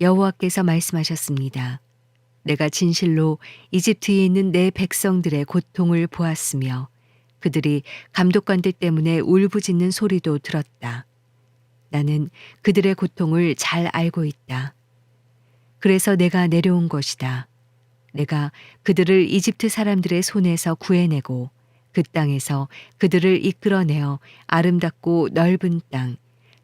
여호와께서 말씀하셨습니다. 내가 진실로 이집트에 있는 내 백성들의 고통을 보았으며 그들이 감독관들 때문에 울부짖는 소리도 들었다. 나는 그들의 고통을 잘 알고 있다. 그래서 내가 내려온 것이다. 내가 그들을 이집트 사람들의 손에서 구해내고 그 땅에서 그들을 이끌어내어 아름답고 넓은 땅,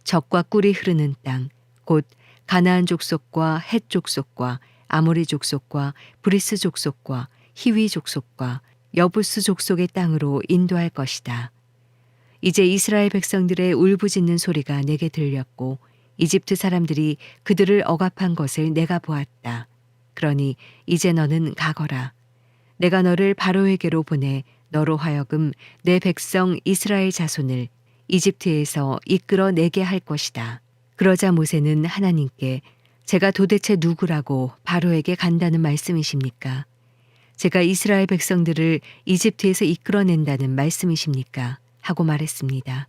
적과 꿀이 흐르는 땅, 곧 가나안 족속과 헷 족속과 아모리 족속과 브리스 족속과 히위 족속과 여부스 족속의 땅으로 인도할 것이다. 이제 이스라엘 백성들의 울부짖는 소리가 내게 들렸고 이집트 사람들이 그들을 억압한 것을 내가 보았다. 그러니 이제 너는 가거라. 내가 너를 바로에게로 보내 너로 하여금 내 백성 이스라엘 자손을 이집트에서 이끌어 내게 할 것이다. 그러자 모세는 하나님께 제가 도대체 누구라고 바로에게 간다는 말씀이십니까? 제가 이스라엘 백성들을 이집트에서 이끌어낸다는 말씀이십니까? 하고 말했습니다.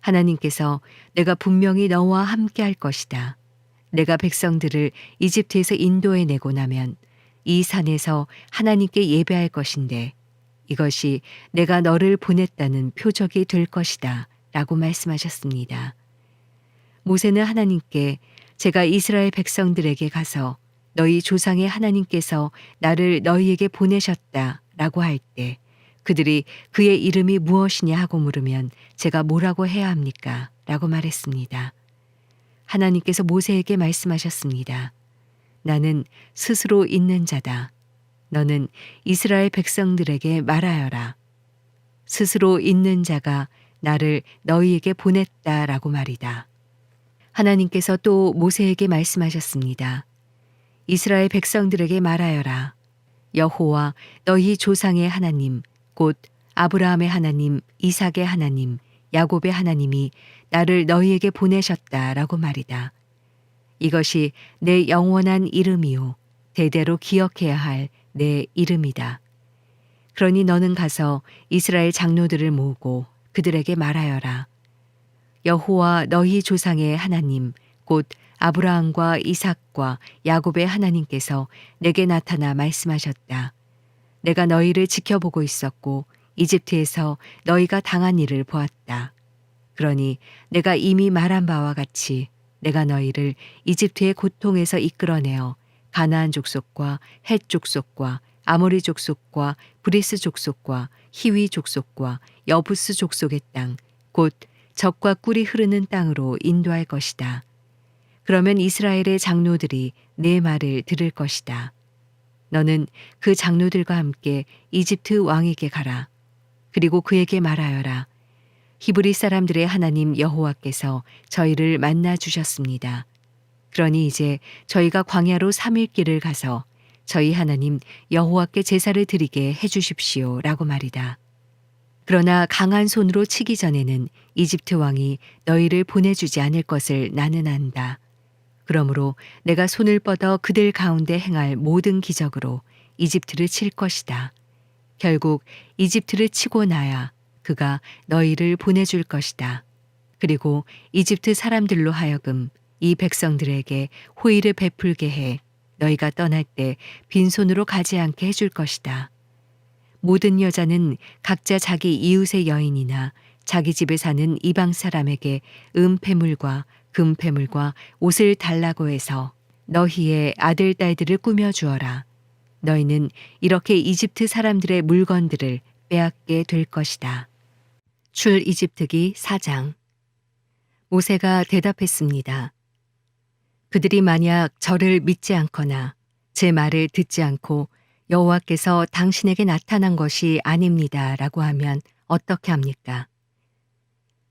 하나님께서 내가 분명히 너와 함께 할 것이다. 내가 백성들을 이집트에서 인도해 내고 나면 이 산에서 하나님께 예배할 것인데 이것이 내가 너를 보냈다는 표적이 될 것이다. 라고 말씀하셨습니다. 모세는 하나님께 제가 이스라엘 백성들에게 가서 너희 조상의 하나님께서 나를 너희에게 보내셨다 라고 할 때 그들이 그의 이름이 무엇이냐 하고 물으면 제가 뭐라고 해야 합니까? 라고 말했습니다. 하나님께서 모세에게 말씀하셨습니다. 나는 스스로 있는 자다. 너는 이스라엘 백성들에게 말하여라. 스스로 있는 자가 나를 너희에게 보냈다라고 말이다. 하나님께서 또 모세에게 말씀하셨습니다. 이스라엘 백성들에게 말하여라. 여호와 너희 조상의 하나님 곧 아브라함의 하나님, 이삭의 하나님, 야곱의 하나님이 나를 너희에게 보내셨다라고 말이다. 이것이 내 영원한 이름이요 대대로 기억해야 할 내 이름이다. 그러니 너는 가서 이스라엘 장로들을 모으고 그들에게 말하여라. 여호와 너희 조상의 하나님 곧 아브라함과 이삭과 야곱의 하나님께서 내게 나타나 말씀하셨다. 내가 너희를 지켜보고 있었고 이집트에서 너희가 당한 일을 보았다. 그러니 내가 이미 말한 바와 같이 내가 너희를 이집트의 고통에서 이끌어내어 가나안 족속과 헷 족속과 아모리 족속과 브리스 족속과 히위 족속과 여부스 족속의 땅, 곧 적과 꿀이 흐르는 땅으로 인도할 것이다. 그러면 이스라엘의 장로들이 내 말을 들을 것이다. 너는 그 장로들과 함께 이집트 왕에게 가라. 그리고 그에게 말하여라. 히브리 사람들의 하나님 여호와께서 저희를 만나 주셨습니다. 그러니 이제 저희가 광야로 3일 길을 가서 저희 하나님 여호와께 제사를 드리게 해 주십시오라고 말이다. 그러나 강한 손으로 치기 전에는 이집트 왕이 너희를 보내주지 않을 것을 나는 안다. 그러므로 내가 손을 뻗어 그들 가운데 행할 모든 기적으로 이집트를 칠 것이다. 결국 이집트를 치고 나야 그가 너희를 보내줄 것이다. 그리고 이집트 사람들로 하여금 이 백성들에게 호의를 베풀게 해 너희가 떠날 때 빈손으로 가지 않게 해줄 것이다. 모든 여자는 각자 자기 이웃의 여인이나 자기 집에 사는 이방 사람에게 은폐물과 금폐물과 옷을 달라고 해서 너희의 아들, 딸들을 꾸며 주어라. 너희는 이렇게 이집트 사람들의 물건들을 빼앗게 될 것이다. 출 이집트기 4장 모세가 대답했습니다. 그들이 만약 저를 믿지 않거나 제 말을 듣지 않고 여호와께서 당신에게 나타난 것이 아닙니다 라고 하면 어떻게 합니까?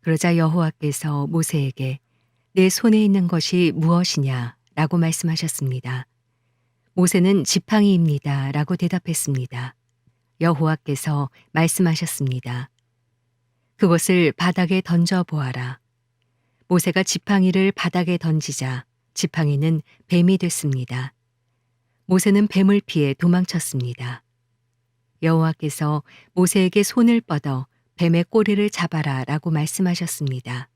그러자 여호와께서 모세에게 내 손에 있는 것이 무엇이냐 라고 말씀하셨습니다. 모세는 지팡이입니다 라고 대답했습니다. 여호와께서 말씀하셨습니다. 그것을 바닥에 던져 보아라. 모세가 지팡이를 바닥에 던지자 지팡이는 뱀이 됐습니다. 모세는 뱀을 피해 도망쳤습니다. 여호와께서 모세에게 손을 뻗어 뱀의 꼬리를 잡아라 라고 말씀하셨습니다.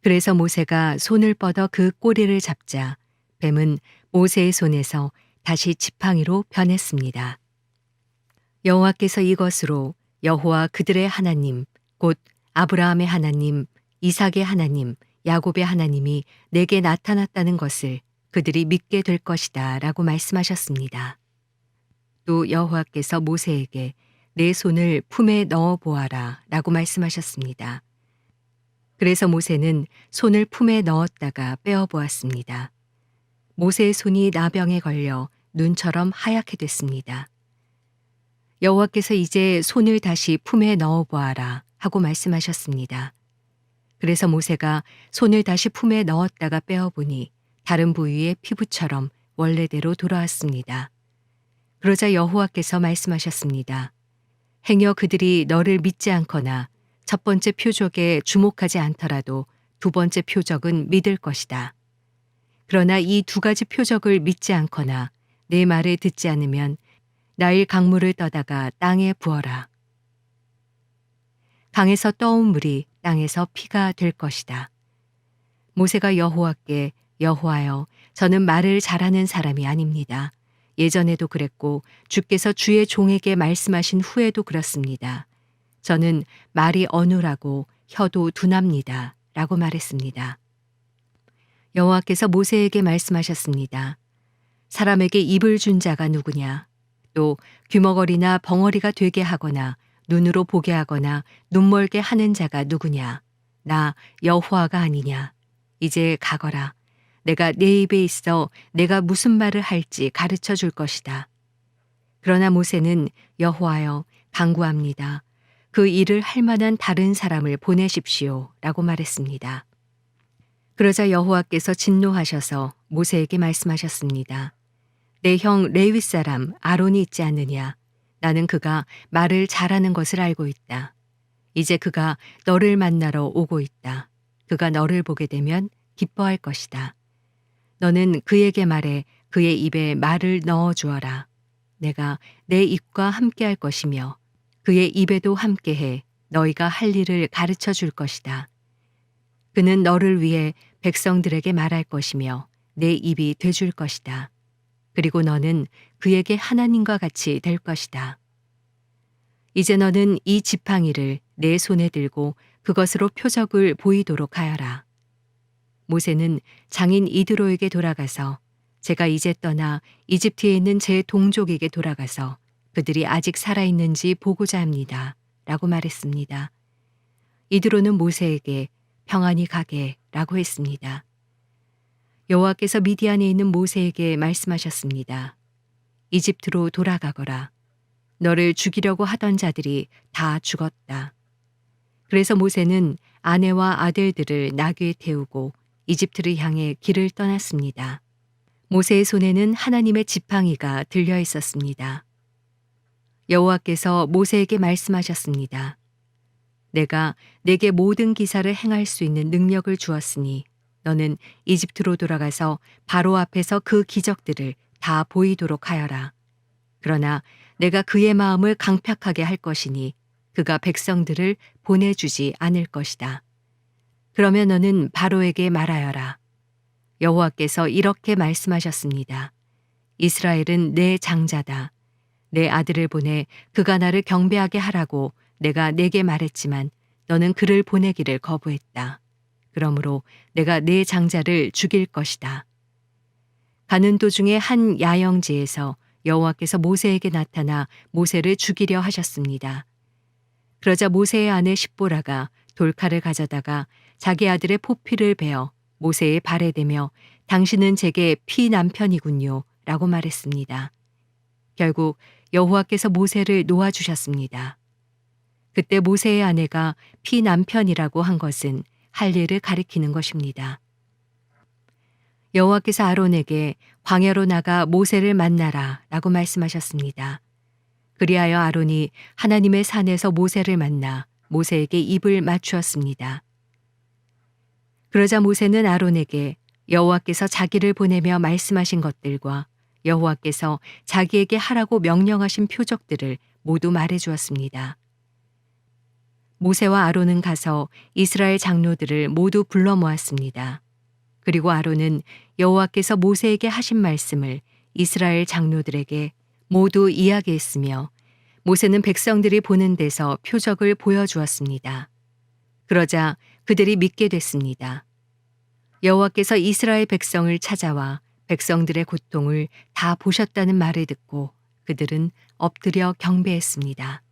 그래서 모세가 손을 뻗어 그 꼬리를 잡자 뱀은 모세의 손에서 다시 지팡이로 변했습니다. 여호와께서 이것으로 여호와 그들의 하나님 곧 아브라함의 하나님, 이삭의 하나님, 야곱의 하나님이 내게 나타났다는 것을 그들이 믿게 될 것이다 라고 말씀하셨습니다. 또 여호와께서 모세에게 내 손을 품에 넣어 보아라 라고 말씀하셨습니다. 그래서 모세는 손을 품에 넣었다가 빼어 보았습니다. 모세의 손이 나병에 걸려 눈처럼 하얗게 됐습니다. 여호와께서 이제 손을 다시 품에 넣어 보아라 하고 말씀하셨습니다. 그래서 모세가 손을 다시 품에 넣었다가 빼어 보니 다른 부위의 피부처럼 원래대로 돌아왔습니다. 그러자 여호와께서 말씀하셨습니다. 행여 그들이 너를 믿지 않거나 첫 번째 표적에 주목하지 않더라도 두 번째 표적은 믿을 것이다. 그러나 이 두 가지 표적을 믿지 않거나 내 말을 듣지 않으면 나일 강물을 떠다가 땅에 부어라. 강에서 떠온 물이 땅에서 피가 될 것이다. 모세가 여호와께 여호와여 저는 말을 잘하는 사람이 아닙니다. 예전에도 그랬고 주께서 주의 종에게 말씀하신 후에도 그렇습니다. 저는 말이 어눌하고 혀도 둔합니다. 라고 말했습니다. 여호와께서 모세에게 말씀하셨습니다. 사람에게 입을 준 자가 누구냐? 또 귀머거리나 벙어리가 되게 하거나 눈으로 보게 하거나 눈멀게 하는 자가 누구냐? 나 여호와가 아니냐? 이제 가거라. 내가 내 입에 있어 내가 무슨 말을 할지 가르쳐 줄 것이다. 그러나 모세는 여호와여 강구합니다. 그 일을 할 만한 다른 사람을 보내십시오. 라고 말했습니다. 그러자 여호와께서 진노하셔서 모세에게 말씀하셨습니다. 내 형 레위 사람 아론이 있지 않느냐? 나는 그가 말을 잘하는 것을 알고 있다. 이제 그가 너를 만나러 오고 있다. 그가 너를 보게 되면 기뻐할 것이다. 너는 그에게 말해 그의 입에 말을 넣어 주어라. 내가 내 입과 함께 할 것이며 그의 입에도 함께 해 너희가 할 일을 가르쳐 줄 것이다. 그는 너를 위해 백성들에게 말할 것이며 내 입이 되줄 것이다. 그리고 너는 그에게 하나님과 같이 될 것이다. 이제 너는 이 지팡이를 내 손에 들고 그것으로 표적을 보이도록 하여라. 모세는 장인 이드로에게 돌아가서 제가 이제 떠나 이집트에 있는 제 동족에게 돌아가서 그들이 아직 살아있는지 보고자 합니다. 라고 말했습니다. 이드로는 모세에게 평안히 가게 라고 했습니다. 여호와께서 미디안에 있는 모세에게 말씀하셨습니다. 이집트로 돌아가거라. 너를 죽이려고 하던 자들이 다 죽었다. 그래서 모세는 아내와 아들들을 나귀에 태우고 이집트를 향해 길을 떠났습니다. 모세의 손에는 하나님의 지팡이가 들려 있었습니다. 여호와께서 모세에게 말씀하셨습니다. 내가 내게 모든 기사를 행할 수 있는 능력을 주었으니 너는 이집트로 돌아가서 바로 앞에서 그 기적들을 다 보이도록 하여라. 그러나 내가 그의 마음을 강팍하게 할 것이니 그가 백성들을 보내주지 않을 것이다. 그러면 너는 바로에게 말하여라. 여호와께서 이렇게 말씀하셨습니다. 이스라엘은 내 장자다. 내 아들을 보내 그가 나를 경배하게 하라고 내가 내게 말했지만 너는 그를 보내기를 거부했다. 그러므로 내가 내 장자를 죽일 것이다. 가는 도중에 한 야영지에서 여호와께서 모세에게 나타나 모세를 죽이려 하셨습니다. 그러자 모세의 아내 십보라가 돌칼을 가져다가 자기 아들의 포피를 베어 모세의 발에 대며 당신은 제게 피 남편이군요 라고 말했습니다. 결국 여호와께서 모세를 놓아주셨습니다. 그때 모세의 아내가 피 남편이라고 한 것은 할 일을 가리키는 것입니다. 여호와께서 아론에게 광야로 나가 모세를 만나라 라고 말씀하셨습니다. 그리하여 아론이 하나님의 산에서 모세를 만나 모세에게 입을 맞추었습니다. 그러자 모세는 아론에게 여호와께서 자기를 보내며 말씀하신 것들과 여호와께서 자기에게 하라고 명령하신 표적들을 모두 말해 주었습니다. 모세와 아론은 가서 이스라엘 장로들을 모두 불러 모았습니다. 그리고 아론은 여호와께서 모세에게 하신 말씀을 이스라엘 장로들에게 모두 이야기했으며 모세는 백성들이 보는 데서 표적을 보여주었습니다. 그러자 그들이 믿게 됐습니다. 여호와께서 이스라엘 백성을 찾아와 백성들의 고통을 다 보셨다는 말을 듣고 그들은 엎드려 경배했습니다.